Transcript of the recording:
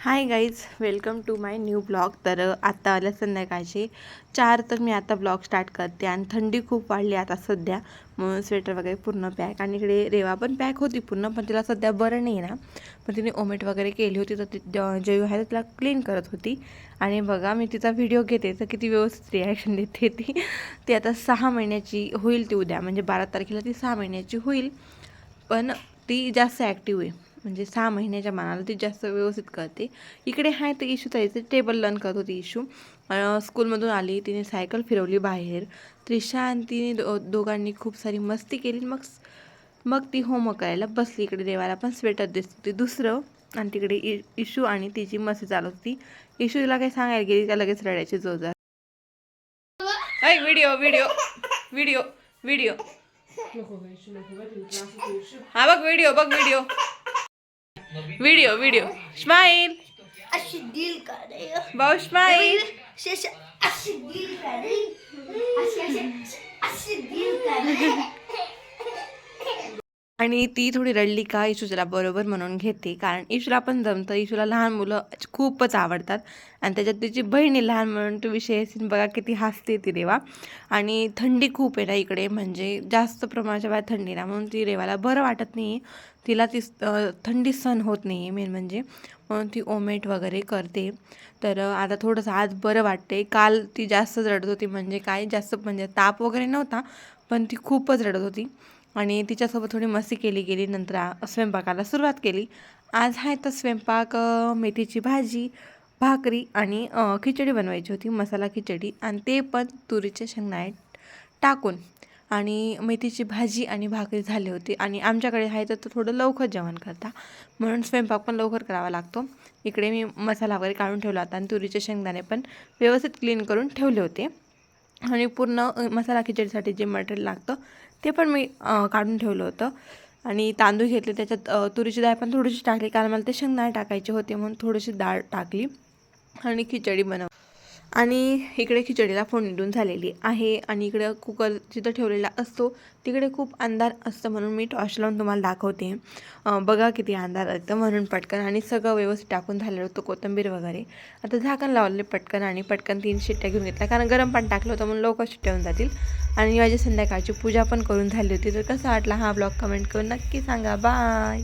Hi guys welcome to my new blog तर आत्ता आलं संध्याकाळचे. चार तर मी आता ब्लॉग स्टार्ट करते आणि थंडी खूप वाढली आता सध्या. म्हणून स्वेटर वगैरे पूर्ण पॅक आणि इकडे रेवा पण पॅक होती पूर्ण पण तिला सध्या बरं नाही ना. पण तिने ओमेट वगैरे केली होती तर ती जयू आहे तिला क्लीन करत होती. आणि बघा मी तिचा व्हिडिओ घेते तर किती व्यवस्थित रिॲक्शन देते ती. ती आता सहा महिन्याची होईल ती उद्या. म्हणजे बारा तारखेला ती सहा महिन्याची होईल. पण ती जास्त ॲक्टिव्ह आहे. म्हणजे सहा महिन्याच्या मानाला ती जास्त व्यवस्थित करते. इकडे हाय तर इशू जायचं टेबल लर्न करत होती इशू स्कूलमधून आली तिने सायकल फिरवली बाहेर. त्रिशा आणि तिने दो दोघांनी खूप सारी मस्ती केली. मग मग ती होमवर्क करायला बसली इकडे देवाला. पण स्वेटर दिसत होती. दुसरं आणि तिकडे इ इशू आणि तिची मस्ती चालत होती. इशू तिला काही सांगायला गेली का लगेच रडायची जोरदार. व्हिडिओ व्हिडिओ व्हिडिओ व्हिडिओ हा बघ व्हिडिओ बघ व्हिडिओ व्हिडिओ व्हिडिओ स्माईल अशी डील करे. भाऊ स्माईल अशी डील करे. अशी अशी अशी डील करे. आणि ती थोडी रडली का इशूला बरोबर म्हणून घेते. कारण इशूला पण जमतं. इशूला लहान मुलं खूपच आवडतात. आणि त्याच्यात तिची बहीण आहे लहान म्हणून तो विषय बघा किती हसते ती रेवा आणि थंडी खूप आहे ना इकडे. म्हणजे जास्त प्रमाणाच्या बाहेर थंडी ना म्हणून ती रेवाला बरं वाटत नाही. तिला ती थंडी सण होत नाही आहे मेन म्हणजे. म्हणून ती ओमेट वगैरे करते. तर आता थोडंसं आज बरं वाटते काल ती जास्तच रडत होती. म्हणजे काय? जास्त म्हणजे ताप वगैरे नव्हता. पण ती खूपच रडत होती. आणि तिच्यासोबत थोडी मस्ती केली गेली नंतर आ- स्वयंपाकाला सुरुवात केली. आज आहे तर स्वयंपाक मेथीची भाजी भाकरी आणि खिचडी बनवायची होती मसाला खिचडी आणि ते पण तुरीचे शेंगदाणे टाकून आणि मेथीची भाजी आणि भाकरी झाली होती. आणि आमच्याकडे आहे तर तो थोडं लवकर जेवण करता म्हणून स्वयंपाक पण लवकर करावा लागतो. इकडे मी मसाला वगैरे काढून ठेवला होता आणि तुरीचे शेंगदाणे पण व्यवस्थित क्लीन करून ठेवले होते. आणि पूर्ण मसाला खिचडीसाठी जे मटेरियल लागतं ते पण मी काढून ठेवलं होतं. आणि तांदूळ घेतले त्याच्यात तुरीची डाळ पण थोडीशी टाकली कारण मला ते शेंगदाणे टाकायचे होते म्हणून थोडीशी डाळ टाकली. आणि खिचडी बनव आणि इकडे खिचडीला फोडणी देऊन झालेली आहे. आणि इकडं कुकर जिथं ठेवलेला असतो तिकडे खूप अंधार असतं म्हणून मी टॉर्च लावून तुम्हाला दाखवते. बघा किती अंधार असतं म्हणून पटकन. आणि सगळं व्यवस्थित टाकून झालेलं होतं कोथिंबीर वगैरे. आता झाकण लावले पटकन आणि पटकन तीन शिट्ट्या घेऊन घेतल्या. कारण गरम पाणी टाकलं होतं म्हणून लवकर शिट्ट्या होऊन जातील. आणि माझी संध्याकाळची पूजा पण करून झाली होती. तर कसं वाटला हा ब्लॉग कमेंट करून नक्की सांगा. बाय